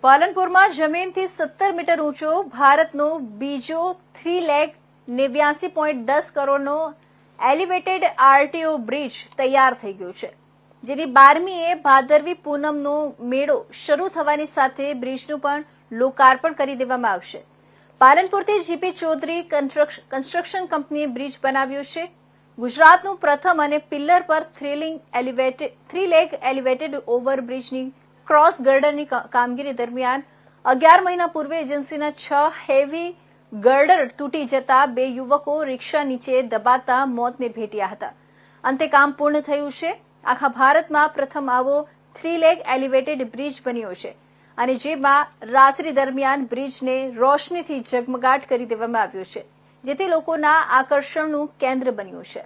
પાલનપુરમાં જમીનથી સત્તર મીટર ઊંચો ભારતનો બીજો થ્રી લેગ નેવ્યાસી પોઈન્ટ દસ કરોડનો એલિવેટેડ આરટીઓ બ્રિજ તૈયાર થઈ ગયો છે, જેની બારમીએ ભાદરવી પૂનમનો મેળો શરૂ થવાની સાથે બ્રિજનું પણ લોકાર્પણ કરી દેવામાં આવશે. પાલનપુરથી જીપી ચૌધરી કન્સ્ટ્રક્શ- કન્સ્ટ્રક્શન કંપનીએ બ્રિજ બનાવ્યો છે. ગુજરાતનું પ્રથમ અને પિલ્લર પર thrilling elevated three leg elevated ઓવરબ્રિજની cross ગર્ડરની કામગીરી દરમિયાન અગિયાર મહિના પૂર્વે એજન્સીના છ હેવી ગર્ડર તૂટી જતા બે યુવકો રિક્ષા નીચે દબાતા મોતને ભેટ્યા હતા. અંતે કામ પૂર્ણ થયું છે. આખા ભારતમાં પ્રથમ આવો થ્રી લેગ એલિવેટેડ બ્રિજ બન્યો છે અને જેમાં રાત્રિ દરમિયાન બ્રિજને રોશનીથી ઝગમગાટ કરી દેવામાં આવ્યો છે, જેથી લોકોના આકર્ષણનું કેન્દ્ર બન્યું છે.